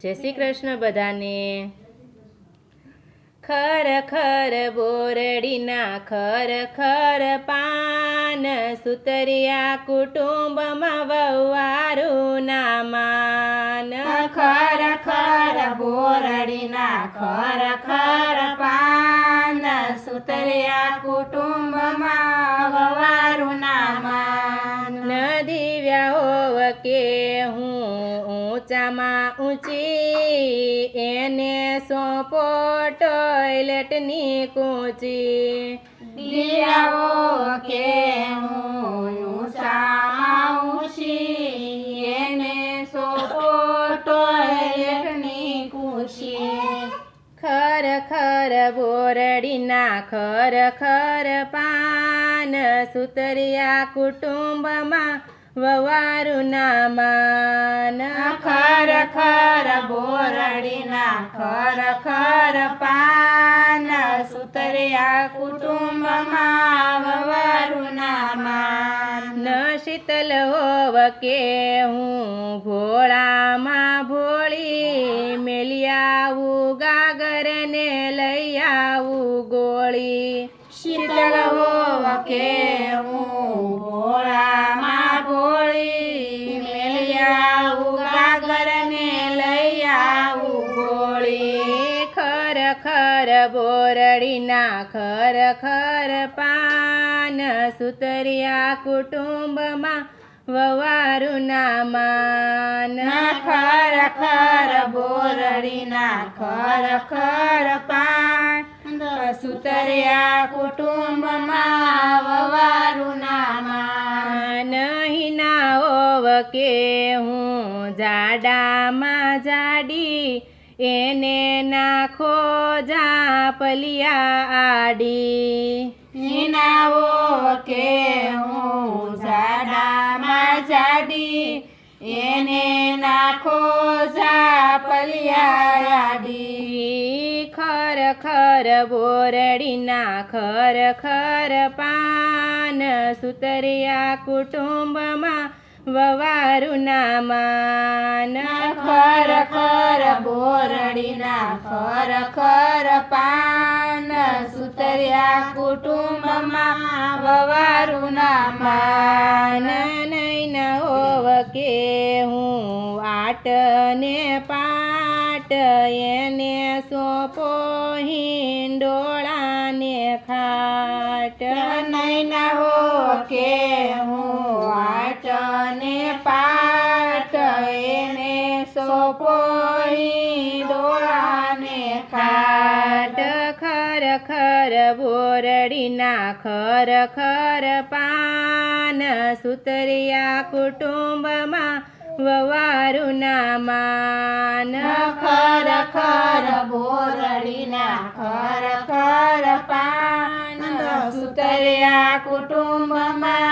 જય શ્રી કૃષ્ણ બધાને. ખર ખર બોરડીના ખર ખર પાન સુતરિયા કુટુંબમાં વવારું ના માન. ખર ખર બોરડીના ખર ખર પાન સુતરિયા કુટુંબમાં વવારું ના માન નદી હોવ કે હું ઊંચામાં ઊંચી એને સોંપો ટોયલેટની કૂંચી. દિયાઓ કે હું ઊંચામાં ઊંચી? એને સોંપો ટોયલેટની કૂંચી. ખર ખર બોરડીના ખર ખર પાન સુતરિયા કુટુંબમાં વવારું ના માન ખર ખર બોરડીના ખર ખર પાન સુતર્યા કુટુંબમાં વવારું ના ન શીતલ હોવ કે હું ભોળામાં ભોળી મેલી આવું ગાગરને લઈ આવું ગોળી. શીતલ હોવ કે હું ખર બોરડીના ખર ખર પાન સુતરિયા કુટુંબમાં વવારું ના માન. ખર ખર બોરડીના ખર ખર પાન સુતરિયા કુટુંબમાં વવારું નામાં નહીં ના હોવ કે હું જાડામાં જાડી એને નાખો જાપલિયા આડી. નાવો કે હું જાડામાં જાડી એને નાખો ઝાપલિયા આડી. ખર ખર બોરડીના ખર ખર પાન સુતરિયા કુટુંબમાં વવારું ના માન ખર ખર બોરડીના ખર ખર પાન સુતર્યા કુટુંબમાં વવારુના માન નહીં ન હોવ કે હું આટ ને પાટ એને સોંપો હિંડોળાને ખાટ. નહીં હો કે હું આટને પાટ એને સોપો દોડાને ખાટ ખાટ ખર ખર બોરડીના ખર ખર પાન સુતરિયા કુટુંબમાં વવારું ના માન ખર ખર બોરડીના ખર ખર પાન સુતર્યા કુટુંબમાં